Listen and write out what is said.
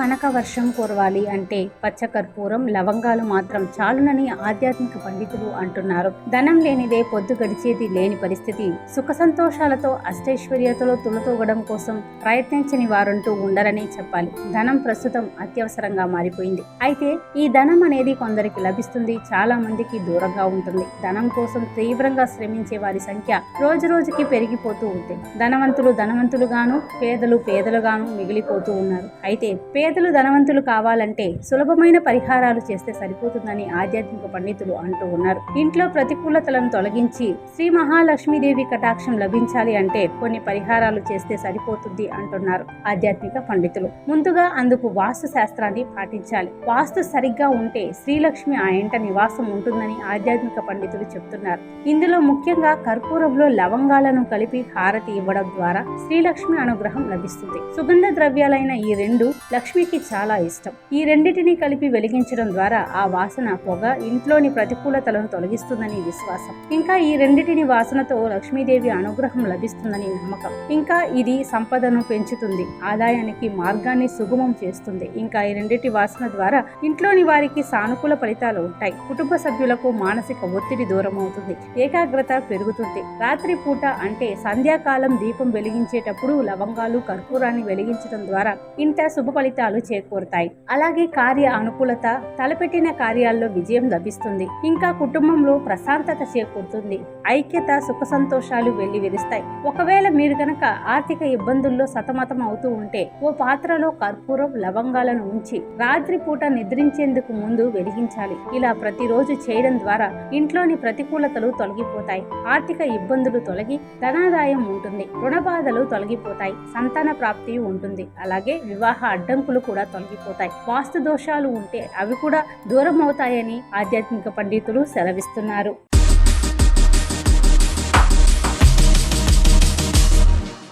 కనక వర్షం కురవాలి అంటే పచ్చకర్పూరం లవంగాలు మాత్రం చాలునని ఆధ్యాత్మిక పండితులు అంటున్నారు. ధనం లేనిదే పొద్దు గడిచేది లేని పరిస్థితి. సుఖ సంతోషాలతో అష్టైశ్వర్యతలో తులతూగడం కోసం ప్రయత్నించని వారంటూ ఉండరని చెప్పాలి. ధనం ప్రస్తుతం అత్యవసరంగా మారిపోయింది. అయితే ఈ ధనం అనేది కొందరికి లభిస్తుంది. చాలా మందికి దూరంగా ఉంటుంది. ధనం కోసం తీవ్రంగా శ్రమించే వారి సంఖ్య రోజు రోజుకి పెరిగిపోతూ ఉంది. ధనవంతులు ధనవంతులుగాను పేదలు పేదలుగాను మిగిలిపోతూ ఉన్నారు. అయితే పేద పేదలు ధనవంతులు కావాలంటే సులభమైన పరిహారాలు చేస్తే సరిపోతుందని ఆధ్యాత్మిక పండితులు అంటూ ఉన్నారు. ఇంట్లో ప్రతికూలతలను తొలగించి శ్రీ మహాలక్ష్మీదేవి కటాక్షం లభించాలి అంటే కొన్ని పరిహారాలు చేస్తే సరిపోతుంది అంటున్నారు ఆధ్యాత్మిక పండితులు. ముందుగా అందుకు వాస్తు శాస్త్రాన్ని పాటించాలి. వాస్తు సరిగ్గా ఉంటే శ్రీలక్ష్మి ఆ ఇంట నివాసం ఉంటుందని ఆధ్యాత్మిక పండితులు చెప్తున్నారు. ఇందులో ముఖ్యంగా కర్పూరంలో లవంగాలను కలిపి హారతి ఇవ్వడం ద్వారా శ్రీలక్ష్మి అనుగ్రహం లభిస్తుంది. సుగంధ ద్రవ్యాలైన ఈ రెండు లక్ష్మికి చాలా ఇష్టం. ఈ రెండింటినీ కలిపి వెలిగించడం ద్వారా ఆ వాసన పొగ ఇంట్లోని ప్రతికూలతలను తొలగిస్తుందని విశ్వాసం. ఇంకా ఈ రెండింటిని వాసనతో లక్ష్మీదేవి అనుగ్రహం లభిస్తుందని నమ్మకం. ఇంకా ఇది సంపదను పెంచుతుంది. ఆదాయానికి మార్గాన్ని సుగమం చేస్తుంది. ఇంకా ఈ రెండిటి వాసన ద్వారా ఇంట్లోని వారికి సానుకూల ఫలితాలు ఉంటాయి. కుటుంబ సభ్యులకు మానసిక ఒత్తిడి దూరం అవుతుంది ఏకాగ్రత పెరుగుతుంది. రాత్రి పూట అంటే సంధ్యాకాలం దీపం వెలిగించేటప్పుడు లవంగాలు కర్పూరాన్ని వెలిగించడం ద్వారా ఇంత శుభ ఫలితాలు చేకూరుతాయి. అలాగే కార్య అనుకూలత తలపెట్టిన కార్యాల్లో విజయం లభిస్తుంది. ఇంకా కుటుంబంలో ప్రశాంతత చేకూరుతుంది. ఐక్యత సుఖ సంతోషాలు వెళ్ళి విరుస్తాయి ఒకవేళ మీరు కనుక ఆర్థిక ఇబ్బందుల్లో సతమతం అవుతూ ఉంటే ఓ పాత్రలో కర్పూరం లవంగాలను ఉంచి రాత్రి పూట నిద్రించేందుకు ముందు వెలిగించాలి. ఇలా ప్రతిరోజు చేయడం ద్వారా ఇంట్లోని ప్రతికూలతలు తొలగిపోతాయి. ఆర్థిక ఇబ్బందులు తొలగి ధనాదాయం ఉంటుంది. రుణ బాధలు తొలగిపోతాయి. సంతాన ప్రాప్తి ఉంటుంది. అలాగే వివాహ అడ్డంకులు కూడా తొలగిపోతాయి. వాస్తు దోషాలు ఉంటే అవి కూడా దూరం అవుతాయని ఆధ్యాత్మిక పండితులు సెలవిస్తున్నారు.